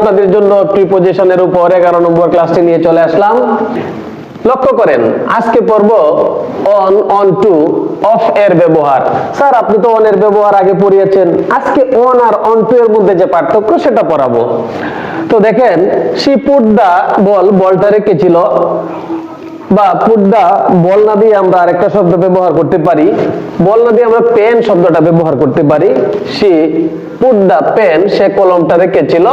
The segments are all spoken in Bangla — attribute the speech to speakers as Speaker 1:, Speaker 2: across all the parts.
Speaker 1: আপনাদের জন্য প্রিপোজিশনের উপর এগারো নম্বর ক্লাসটি নিয়ে চলে আসলাম। লক্ষ্য করেন, আজকে পড়ব অন অন টু অফ এর ব্যবহার। স্যার, আপনি তো অন এর ব্যবহার আগে পড়িয়েছেন। আজকে অন আর অন টু এর মধ্যে যে পার্থক্য, সেটা পড়াবো। তো দেখেন, সি পুট দা বল বলটা রেখেছিল বা পুড্ডা বল না দিয়ে আমরা আরেকটা শব্দ ব্যবহার করতে পারি। বল না দিয়ে আমরা পেন শব্দটা ব্যবহার করতে পারি। সে পুড্ডা পেন সে কলমটা রেখেছিল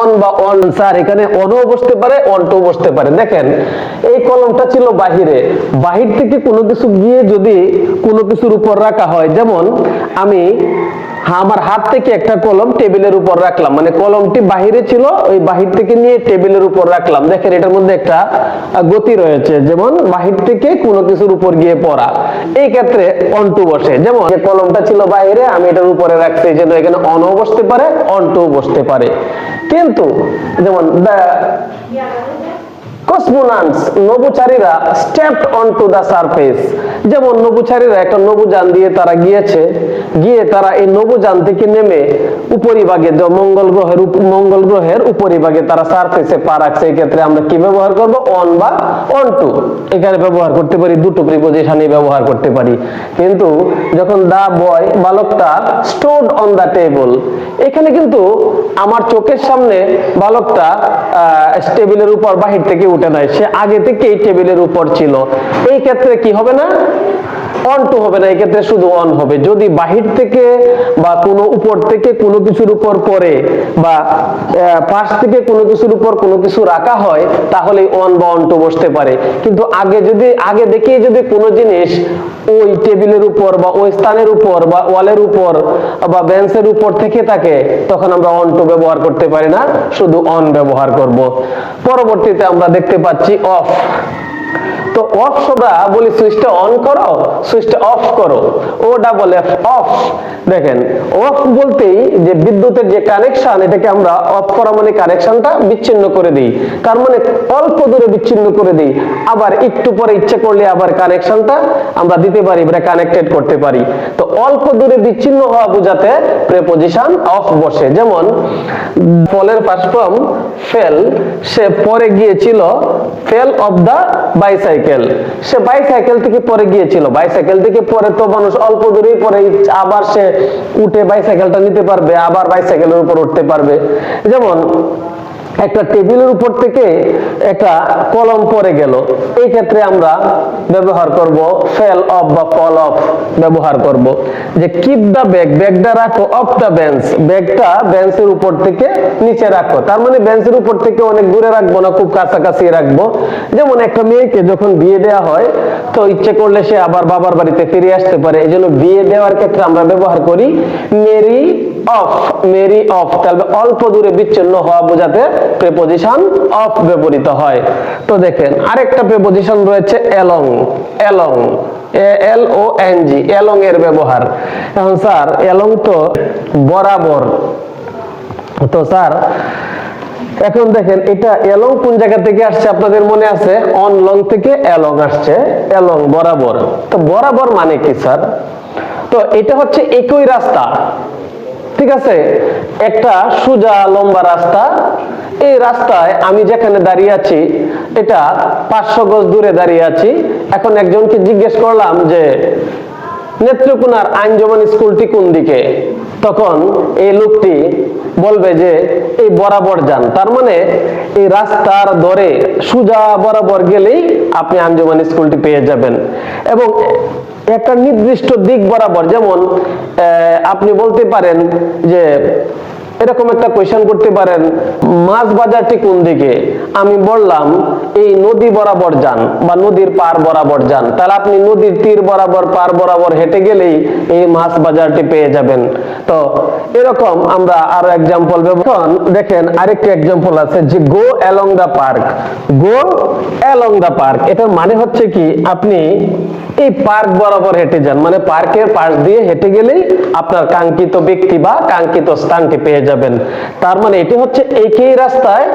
Speaker 1: অন বা অন স্যার এখানে অনও বসতে পারে অনটাও বসতে পারে। দেখেন, এই কলমটা ছিল বাহিরে। বাহির থেকে কোনো কিছু গিয়ে যদি কোনো কিছুর উপর রাখা হয়, যেমন আমি আমার হাত থেকে একটা কলম টেবিলের উপর রাখলাম। মানে কলমটি বাহিরে ছিল, ওই বাহির থেকে নিয়ে টেবিলের উপর রাখলাম। দেখেন, এটার মধ্যে একটা গতি রয়েছে। যেমন বাহির থেকে কোনো কিছুর উপর গিয়ে পড়া। এই ক্ষেত্রে অন্টু বসে। যেমন কলমটা ছিল বাইরে, আমি এটার উপরে এই জন্য এখানে অনও বসতে পারে অন্টু বসতে পারে। কিন্তু, যেমন কসমোনান্স নবুচারীরা স্টেপড অনটু দা সারফেস যেমন নবুচারীরা একটা নবুযান দিয়ে তারা গিয়েছে, গিয়ে তারা এই নবুযান থেকে নেমে উপরিভাগে মঙ্গল গ্রহের মঙ্গল গ্রহের উপরিভাগে তারা সারফেসে পা রাখছে ক্ষেত্রে আমরা কি ব্যবহার করব? অন বা অন টু এখানে ব্যবহার করতে পারি, দুটো প্রিপোজিশনই ব্যবহার করতে পারি। কিন্তু যখন দা বয় বালকটা স্টোড অন দা টেবল এখানে কিন্তু আমার চোখের সামনে বালকটা টেবিলের উপর বাহির থেকে উঠে নাই, সে আগে থেকেই টেবিলের উপর ছিল। এই ক্ষেত্রে কি হবে না? অন টু হবে না এই ক্ষেত্রে শুধু অন হবে। যদি বাহির থেকে বা কোনো উপর থেকে কোনো কিছুর উপর পরে বা পাশ থেকে কোনো কিছুর উপর কোনো কিছু রাখা হয়, তাহলে অন বা অন টু বসতে পারে। কিন্তু আগে যদি, আগে দেখেই যদি কোনো জিনিস ওই টেবিলের উপর বা ওই স্থানের উপর বা ওয়ালের উপর বা বেঞ্চের উপর থেকে থাকে, তখন আমরা অন টু ব্যবহার করতে পারি না, শুধু অন ব্যবহার করব। পরবর্তীতে আমরা দেখতে পাচ্ছি অফ তো অফ শব্দ বলি সুইচটা অন করো সুইচটা অফ করো। ও ডাবল এফ অফ দেখেন অফ বলতেই যে বিদ্যুতের যে কানেকশন এটাকে আমরা অফ করা মানে কানেকশনটা বিচ্ছিন্ন করে দিই। তার মানে অল্প দূরে বিচ্ছিন্ন করে দিই। আবার একটু পরে ইচ্ছে করলে আবার কানেকশনটা আমরা দিতে পারি এটা কানেক্টেড করতে পারি। তো অল্প দূরে বিচ্ছিন্ন হওয়া বোঝাতে প্রেপোজিশন অফ বসে। যেমন ফলের ফার্স্ট ফেল সে পরে গিয়েছিল ফেল অফ দা বাইসাইকেল সে বাইসাইকেল থেকে পরে গিয়েছিল। বাইসাইকেল থেকে পরে তো মানুষ অল্প দূরেই পরে, আবার সে উঠে বাইসাইকেলটা নিতে পারবে, আবার বাইসাইকেলের উপর উঠতে পারবে। যেমন একটা টেবিলের উপর থেকে একটা কলম পড়ে গেল। এই ক্ষেত্রে আমরা ব্যবহার করব ফেল অফ বা ফল অফ ব্যবহার করব। যে কিপ দা ব্যাগ, ব্যাগটা রাখো, অফ দা বেঞ্চ। ব্যাগটা বেঞ্চের উপর থেকে নিচে রাখো। তার মানে বেঞ্চের উপর থেকে অনেক দূরে রাখব না, খুব কাছাকাছি রাখব। যেমন একটা মেয়েকে যখন বিয়ে দেওয়া হয়, তো ইচ্ছে করলে সে আবার বাবার বাড়িতে ফিরে আসতে পারে। এই জন্য বিয়ে দেওয়ার ক্ষেত্রে আমরা ব্যবহার করি মেরি অফ মেরি অফ তাহলে অল্প দূরে বিচ্ছিন্ন হওয়া বোঝাতে প্রেপোজিশন অফ ব্যবহৃত হয়। তো দেখেন, আরেকটা প্রেপোজিশন রয়েছে along along L O N G along এর ব্যবহার। এখন স্যার এলং তো বরাবর। তো স্যার, এখন দেখেন, এটা এলং কোন জায়গা থেকে আসছে আপনাদের মনে আছে? অন লং থেকে এলং আসছে এলং বরাবর। তো বরাবর মানে কি, স্যার? তো এটা হচ্ছে একই রাস্তা। ঠিক আছে? একটা সোজা লম্বা রাস্তা। এই রাস্তায় আমি যেখানে দাঁড়িয়ে আছি, এটা পাঁচশো গজ দূরে দাঁড়িয়ে আছি। এখন একজনকে জিজ্ঞেস করলাম যে, নেত্রকোনার আইনজমান স্কুলটি কোন দিকে? তখন এই লোকটি বলবে যে, এই বরাবর যান। তার মানে এই রাস্তার দরে সুজা বরাবর গেলেই আপনি আঞ্জুমান স্কুলটি পেয়ে যাবেন। এবং একটা নির্দিষ্ট দিক বরাবর, যেমন আপনি বলতে পারেন যে এরকম একটা কোয়েশ্চেন করতে পারেন, মাছ বাজারটি কোন দিকে? আমি বললাম, এই নদী বরাবর যান বা নদীর পার বরাবর যান। তাহলে আপনি নদীর তীর বরাবর, পার বরাবর হেঁটে গেলেই এই মাছ বাজারটি পেয়ে যাবেন। তো এরকম আমরা আরও এক্সাম্পল এখন দেখেন আরেকটি এক্সাম্পল আছে যে go along the park go along the park এটার মানে হচ্ছে কি, আপনি এই পার্ক বরাবর হেঁটে যান। মানে পার্কের পাশ দিয়ে হেঁটে গেলেই আপনার কাঙ্ক্ষিত ব্যক্তি বা কাঙ্ক্ষিত স্থানটি পেয়ে যাবেন। তার মানে এটি হচ্ছে একই রাস্তায়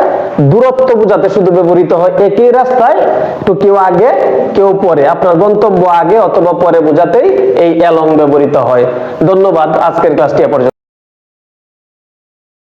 Speaker 1: দূরত্ব বোঝাতে শুধু ব্যবহৃত হয়, একই রাস্তায় তো কেউ আগে, কেউ পরে। আপনার গন্তব্য আগে অথবা পরে বোঝাতেই এই অ্যালং ব্যবহৃত হয়। ধন্যবাদ, আজকের ক্লাসটি এ পর্যন্ত।